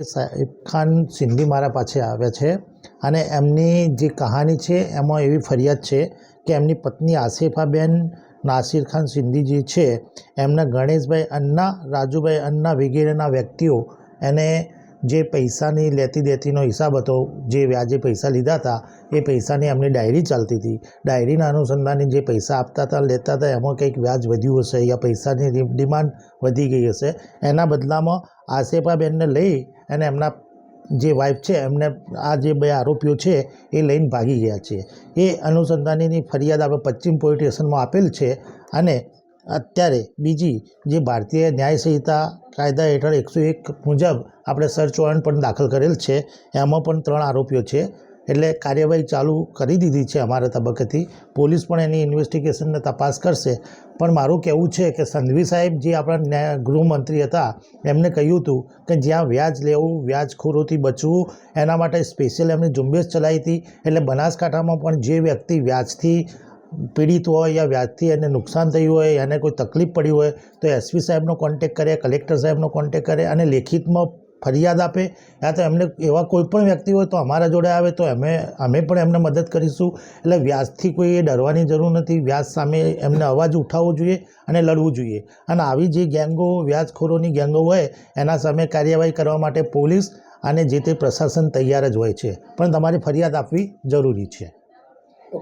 સાહેબ ખાન સિંધી મારા પાસે આવ્યા છે અને એમની જે કહાની છે એમાં એવી ફરિયાદ છે કે એમની પત્ની આસિફાબેન નાસિર ખાન સિંધી જે છે. એમના ગણેશભાઈ અન્ના, રાજુભાઈ અન્ના વગેરેના વ્યક્તિઓ એને જે પૈસાની લેતી દેતીનો હિસાબ હતો, જે વ્યાજે પૈસા લીધા હતા, એ પૈસાની એમની ડાયરી ચાલતી હતી. ડાયરીના અનુસંધાને જે પૈસા આપતા હતા, લેતા હતા, એમાં કંઈક વ્યાજ વધ્યું હશે યા પૈસાની ડિમાન્ડ વધી ગઈ હશે, એના બદલામાં આસેપાબેનને લઈ અને એમના જે વાઇફ છે, એમને આ જે બે આરોપીઓ છે, એ લઈને ભાગી ગયા છે. એ અનુસંધાનીની ફરિયાદ આપણે પશ્ચિમ પોલીસ સ્ટેશનમાં આપેલ છે અને અત્યારે બીજી જે ભારતીય ન્યાય સંહિતા કાયદા હેઠળ એકસો એક મુજબ આપણે સર્ચ વોરંટ પણ દાખલ કરેલ છે. એમાં પણ ત્રણ આરોપીઓ છે. એટલે કાર્યવાહી ચાલુ કરી દીધી છે અમારા તબક્કેથી. પોલીસ પણ એની ઇન્વેસ્ટિગેશનને તપાસ કરશે. પણ મારું કહેવું છે કે સંઘવી સાહેબ જે આપણા ગૃહમંત્રી હતા, એમને કહ્યું હતું કે જ્યાં વ્યાજ લેવું, વ્યાજખોરોથી બચવું, એના માટે સ્પેશિયલ એમની ઝુંબેશ ચલાવી હતી. એટલે બનાસકાંઠામાં પણ જે વ્યક્તિ વ્યાજથી પીડિત હોય યા વ્યાજથી એને નુકસાન થયું હોય, એને કોઈ તકલીફ પડી હોય, તો એસપી સાહેબનો કોન્ટેક કરે, કલેક્ટર સાહેબનો કોન્ટેક કરે અને લેખિતમાં ફરિયાદ આપે. યા તો એમને એવા કોઈ પણ વ્યક્તિ હોય તો અમારા જોડે આવે તો અમે અમે પણ એમને મદદ કરીશું. એટલે વ્યાજથી કોઈ ડરવાની જરૂર નથી. વ્યાજ સામે એમને અવાજ ઉઠાવવો જોઈએ અને લડવું જોઈએ. અને આવી જે ગેંગો, વ્યાજખોરોની ગેંગો હોય, એના સામે કાર્યવાહી કરવા માટે પોલીસ અને જે તે પ્રશાસન તૈયાર જ હોય છે. પણ તમારી ફરિયાદ આપવી જરૂરી છે.